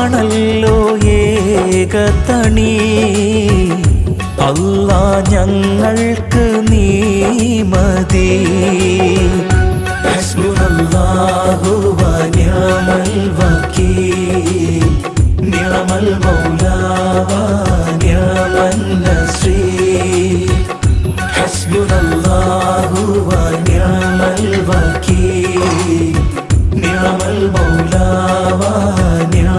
ആണല്ലോ ഏകതണി. അല്ല ഞങ്ങൾക്ക് നീ മതി ശ്രീ നിഅമൽ ഹസ്ബുനല്ലാഹുവ നിഅമൽ വകീൽ